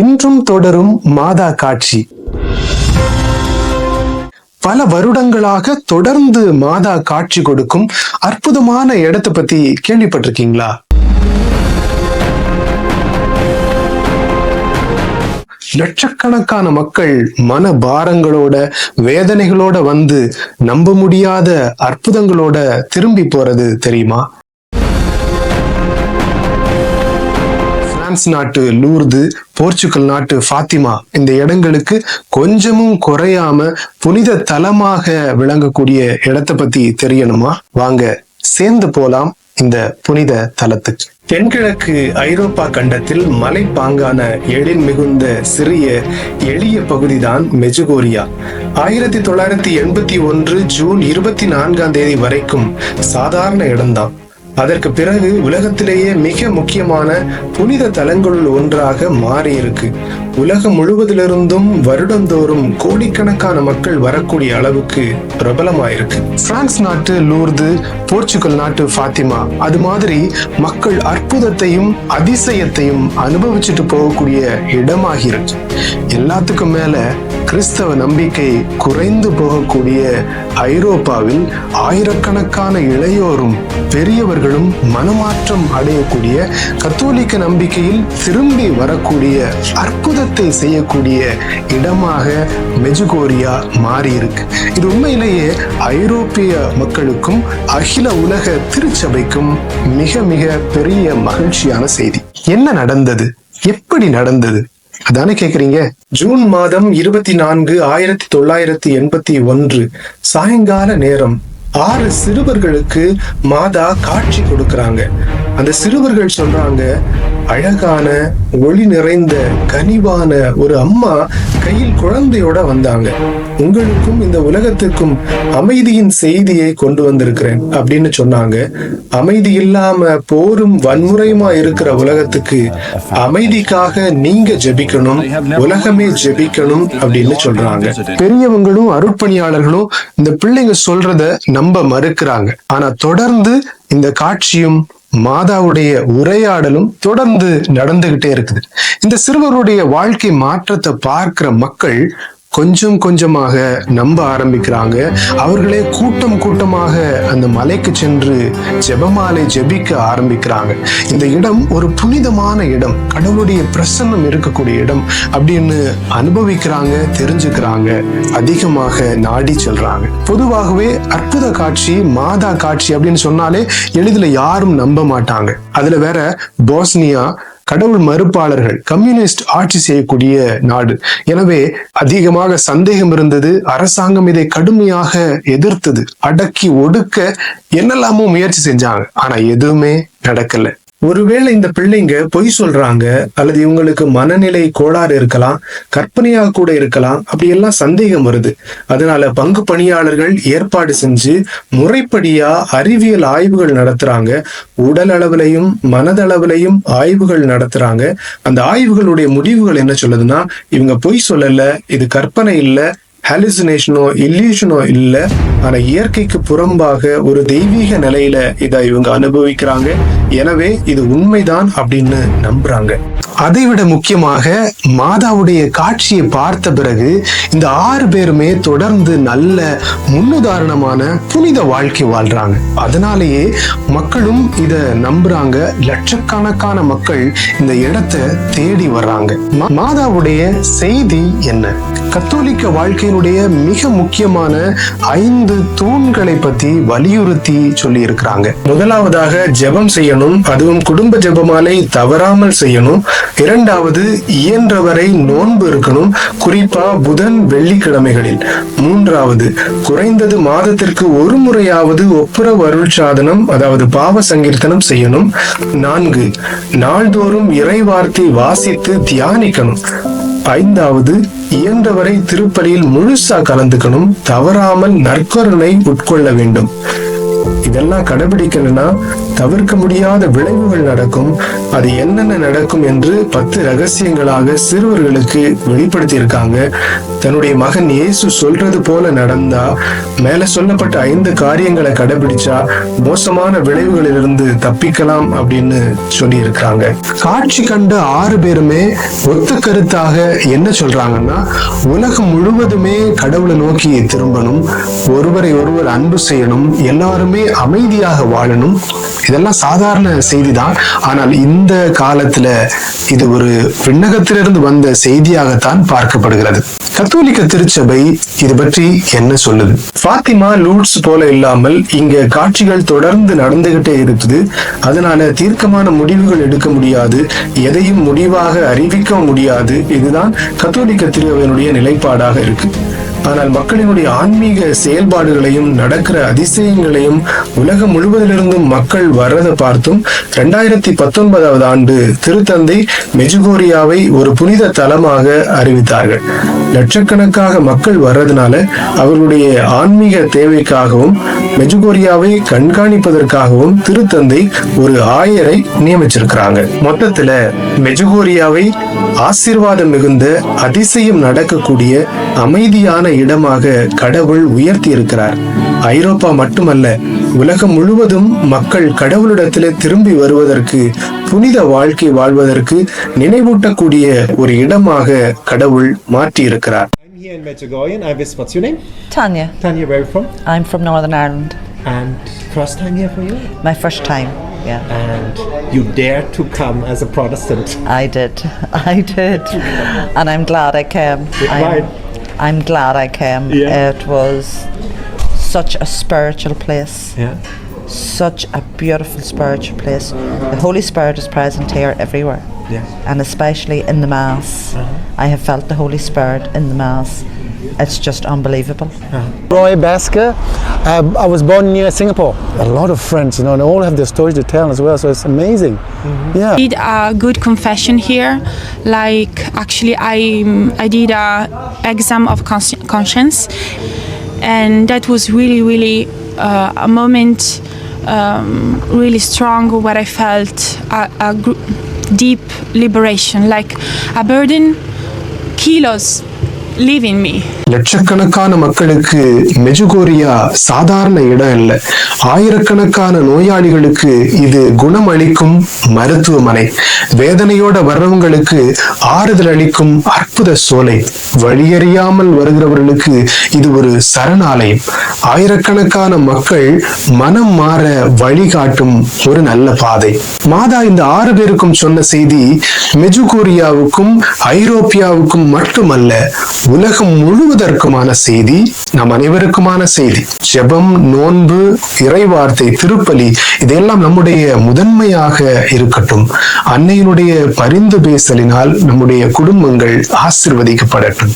இன்றும் தொடரும் மாதா காட்சி. பல வருடங்களாக தொடர்ந்து மாதா காட்சி கொடுக்கும் அற்புதமான இடத்தை பத்தி கேள்விப்பட்டிருக்கீங்களா? லட்சக்கணக்கான மக்கள் மன பாரங்களோட வேதனைகளோட வந்து நம்ப முடியாத அற்புதங்களோட திரும்பி போறது தெரியுமா? பிரான்ஸ் நாட்டு லூர்து போர்ச்சுகல் நாட்டு ஃபாத்திமா இந்த இடங்களுக்கு கொஞ்சமும் குறையாம புனித தலமாக விளங்கக்கூடிய இடத்தை பத்தி தெரியணுமா? வாங்க சேர்ந்து போலாம் இந்த புனித தலத்துக்கு. தென்கிழக்கு ஐரோப்பா கண்டத்தில் மலைப்பாங்கான எழில் மிகுந்த சிறிய எளிய பகுதிதான் மெஜுகோரியா. ஆயிரத்தி தொள்ளாயிரத்தி எண்பத்தி ஒன்று ஜூன் இருபத்தி நான்காம் தேதி வரைக்கும் சாதாரண இடம்தான். அதற்கு பிறகு உலகத்திலேயே மிக முக்கியமான புனித தலங்களுள் ஒன்றாக மாறி இருக்கு உலகம் முழுவதிலிருந்தும் வருடந்தோறும் கோடிக்கணக்கான மக்கள் வரக்கூடிய அளவுக்கு பிரபலமாயிருக்கு. பிரான்ஸ் நாட்டு லூர்து போர்ச்சுகல் நாட்டு ஃபாத்திமா அது மாதிரி மக்கள் அற்புதத்தையும் அதிசயத்தையும் அனுபவிச்சுட்டு போகக்கூடிய இடமாகி இருக்கு எல்லாத்துக்கும் மேல கிறிஸ்தவ நம்பிக்கை குறைந்து போகக்கூடிய ஐரோப்பாவில் ஆயிரக்கணக்கான இளையோரும் பெரியவர்களும் மனமாற்றம் அடையக்கூடிய கத்தோலிக்க நம்பிக்கையில் திரும்பி வரக்கூடிய அற்புதத்தை செய்யக்கூடிய இடமாக மெஜுகோரியா மாறியிருக்கு. இது உண்மையிலேயே ஐரோப்பிய மக்களுக்கும் அகில உலக திருச்சபைக்கும் மிக மிக பெரிய மகிழ்ச்சியான செய்தி. என்ன நடந்தது? எப்படி நடந்தது? அதானே கேக்குறீங்க? ஜூன் மாதம் இருபத்தி நான்கு ஆயிரத்தி தொள்ளாயிரத்தி எண்பத்தி ஒன்று சாயங்கால நேரம். ஆறு சிறுவர்களுக்கு மாதா காட்சி கொடுக்கறாங்க. அந்த சிறுவர்கள் சொல்றாங்க அழகான ஒளி நிறைந்த கனிவான ஒரு அம்மா கையில் குழந்தையோட வந்தாங்க. உங்களுக்கும் இந்த உலகத்துக்கும் அமைதியின் செய்தியை கொண்டு வந்திருக்கிறேன் அப்படின்னு சொன்னாங்க. அமைதி இல்லாம போரும் வன்முறையுமா இருக்கிற உலகத்துக்கு அமைதிக்காக நீங்க ஜெபிக்கணும் உலகமே ஜெபிக்கணும் அப்படின்னு சொல்றாங்க. பெரியவங்களும் அருட்பணியாளர்களும் இந்த பிள்ளைங்க சொல்றத நம்ப மறுக்கிறாங்க. ஆனா தொடர்ந்து இந்த காட்சியும் மாதாவுடைய உரையாடலும் தொடர்ந்து நடந்துகிட்டே இருக்குது. இந்த சிறுவருடைய வாழ்க்கை மாற்றத்தை பார்க்கிற மக்கள் கொஞ்சம் கொஞ்சமாக நம்ப ஆரம்பிக்கிறாங்க. அவர்களே கூட்டம் கூட்டமாக அந்த மலைக்கு சென்று ஜெபமாலை ஜெபிக்க ஆரம்பிக்கிறாங்க. இந்த இடம் ஒரு புனிதமான இடம். கடவுளுடைய பிரசன்னம் இருக்கக்கூடிய இடம் அப்படின்னு அனுபவிக்கிறாங்க தெரிஞ்சுக்கிறாங்க. அதிகமாக நாடி செல்றாங்க. பொதுவாகவே அற்புத காட்சி மாதா காட்சி அப்படின்னு சொன்னாலே எளிதில் யாரும் நம்ப மாட்டாங்க. அதுல வேற போஸ்னியா கடவுள் மறுப்பாளர்கள் கம்யூனிஸ்ட் ஆட்சி செய்யக்கூடிய நாடு. எனவே அதிகமாக சந்தேகம் இருந்தது அரசாங்கம் இதை கடுமையாக எதிர்த்தது அடக்கி ஒடுக்க என்னெல்லாமோ முயற்சி செஞ்சாங்க. ஆனா எதுவுமே நடக்கல. ஒருவேளை இந்த பிள்ளைங்க பொய் சொல்றாங்க அல்லது இவங்களுக்கு மனநிலை கோளாறு இருக்கலாம் கற்பனையாக கூட இருக்கலாம் அப்படி எல்லாம் சந்தேகம் வருது. அதனால பங்கு பணியாளர்கள் ஏற்பாடு செஞ்சு முறைப்படியா அறிவியல் ஆய்வுகள் நடத்துறாங்க. உடல் அளவிலையும் மனதளவிலையும் ஆய்வுகள் நடத்துறாங்க. அந்த ஆய்வுகளுடைய முடிவுகள் என்ன சொல்லுதுன்னா இவங்க பொய் சொல்லல இது கற்பனை இல்லை ஹாலுசினேஷனோ இல்லியூஷனோ இல்லை ஆனா இயற்கைக்கு புறம்பாக ஒரு தெய்வீக நிலையில இதை இவங்க அனுபவிக்கிறாங்க. எனவே இது உண்மைதான் அப்படின்னு நம்புறாங்க. அதைவிட முக்கியமாக மாதாவுடைய காட்சியை பார்த்த பிறகு இந்த ஆறு பேருமே தொடர்ந்து நல்ல முன்னுதாரணமான புனித வாழ்க்கை வாழ்றாங்க. அதனாலேயே மக்களும் இத நம்புறாங்க. லட்சக்கணக்கான மக்கள் இந்த இடத்தை தேடி வர்றாங்க. மாதாவுடைய செய்தி என்ன? கத்தோலிக்க வாழ்க்கையினுடைய மிக முக்கியமான ஐந்து ஐந்து தூண்களை பத்தி வலியுறுத்தி சொல்லி இருக்கிறாங்க முதலாவதாக ஜெபம் செய்யணும் அதுவும் குடும்ப ஜெபமாலை தவறாமல் செய்யணும். இரண்டாவது இயன்றவரை நோன்பு இருக்கணும் குறிப்பா புதன் வெள்ளிக்கிழமைகளில். மூன்றாவது குறைந்தது மாதத்திற்கு ஒரு முறையாவது ஒப்புரவு அருள் சாதனம் அதாவது பாவ சங்கீர்த்தனம் செய்யணும். நான்கு நாள்தோறும் இறைவார்த்தை வாசித்து தியானிக்கணும். ஐந்தாவது இயன்றவரை திருப்பலியில் முழுசா கலந்துக்கணும் தவறாமல் நற்கருணை உட்கொள்ள வேண்டும். இதெல்லாம் கடைபிடிக்கணும்னா தவிர்க்க முடியாத விளைவுகள் நடக்கும். அது என்னென்ன நடக்கும் என்று பத்து ரகசியங்களாக சிறுவர்களுக்கு வெளிப்படுத்தி இருக்காங்க தன்னுடைய மகன் இயேசு சொல்றது போல நடந்தா மேல சொல்லப்பட்ட ஐந்து காரியங்களை கடைபிடிச்சா மோசமான விளைவுகளிலிருந்து தப்பிக்கலாம் அப்படின்னு சொல்லி இருக்காங்க காட்சி கண்ட ஆறு பேருமே ஒத்த கருத்தாக என்ன சொல்றாங்கன்னா உலகம் முழுவதுமே கடவுளை நோக்கி திரும்பணும் ஒருவரை ஒருவர் அன்பு செய்யணும் எல்லாருமே அமைதியாக வாழணும் இதெல்லாம் சாதாரண செய்தி தான் ஆனால் இந்த காலத்துல இது ஒரு விண்ணகத்திலிருந்து வந்த செய்தியாகத்தான் பார்க்கப்படுகிறது. கத்தோலிக்க திருச்சபை இது பற்றி என்ன சொல்லுது? ஃபாத்திமா லூட்ஸ் போல இல்லாமல் இங்க காட்சிகள் தொடர்ந்து நடந்துகிட்டே இருக்குது. அதனால தீர்க்கமான முடிவுகள் எடுக்க முடியாது. எதையும் முடிவாக அறிவிக்க முடியாது. இதுதான் கத்தோலிக்க திருவையினுடைய நிலைப்பாடாக இருக்கு. ஆனால் மக்களினுடைய ஆன்மீக செயல்பாடுகளையும் நடக்கிற அதிசயங்களையும் உலகம் முழுவதிலிருந்தும் மக்கள் வர்றதை பார்த்தும் இரண்டாயிரத்தி பத்தொன்பதாவது ஆண்டு திருத்தந்தை மெஜுகோரியாவை ஒரு புனித தலமாக அறிவித்தார்கள். லட்சக்கணக்காக மக்கள் வர்றதுனால அவர்களுடைய ஆன்மீக தேவைக்காகவும் மெஜுகோரியாவை கண்காணிப்பதற்காகவும் திருத்தந்தை ஒரு ஆயரை நியமிச்சிருக்கிறாங்க. மொத்தத்துல மெஜுகோரியாவை ஆசீர்வாதம் மிகுந்த அதிசயம் நடக்கக்கூடிய அமைதியான இடமாக கடவுள் உயர்த்தி இருக்கிறார் ஐரோப்பா மட்டுமல்ல உலகம் முழுவதும் மக்கள் கடவுளிடத்திலே திரும்பி வருவதற்கு புனித வாழ்க்கை வாழ்வதற்கு நினைவூட்டக்கூடிய ஒரு இடமாக கடவுள் மாற்றி இருக்கிறார் I'm here in Medjugorje. I visit. What's your name? Tanya, Tanya, where are you from? I'm from Northern Ireland. And first time here for you? My first time, yeah. And you dare to come as a Protestant. I did, I did, and I'm glad I came. Why? I'm, I'm glad I came. Yeah. It was such a spiritual place, Yeah. such a beautiful spiritual place. The Holy Spirit is present here everywhere, Yeah. and especially in the Mass. Uh-huh. I have felt the Holy Spirit in the Mass. It's just unbelievable. Roy Basker. Uh, I was born near Singapore. A lot of friends, you know, and all have their stories to tell as well. So it's amazing. Yeah. did a good confession here like actually i i did a exam of consci- conscience and that was really really uh, a moment um, really strong where i felt a, a gr- deep liberation like a burden kilos leaving me. லட்சக்கணக்கான மக்களுக்கு மெஜுகோரியா சாதாரண இடம் இல்லை ஆயிரக்கணக்கான நோயாளிகளுக்கு இது குணம் அளிக்கும் மருத்துவமனை. வேதனையோட வர்றவங்களுக்கு ஆறுதல் அளிக்கும் அற்புத சோலை. வழியறியாமல் வருகிறவர்களுக்கு இது ஒரு சரணாலயம். ஆயிரக்கணக்கான மக்கள் மனம் மாற வழிகாட்டும் ஒரு நல்ல பாதை. மாதா இந்த ஆறு பேருக்கும் சொன்ன செய்தி மெஜுகோரியாவுக்கும் ஐரோப்பியாவுக்கும் மட்டுமல்ல உலகம் முழுவதற்குமான செய்தி நம் அனைவருக்குமான செய்தி. ஜெபம் நோன்பு இறைவார்த்தை திருப்பலி இதெல்லாம் நம்முடைய முதன்மையாக இருக்கட்டும். அன்னையினுடைய பரிந்து பேசலினால் நம்முடைய குடும்பங்கள் ஆசிர்வதிக்கப்படட்டும்.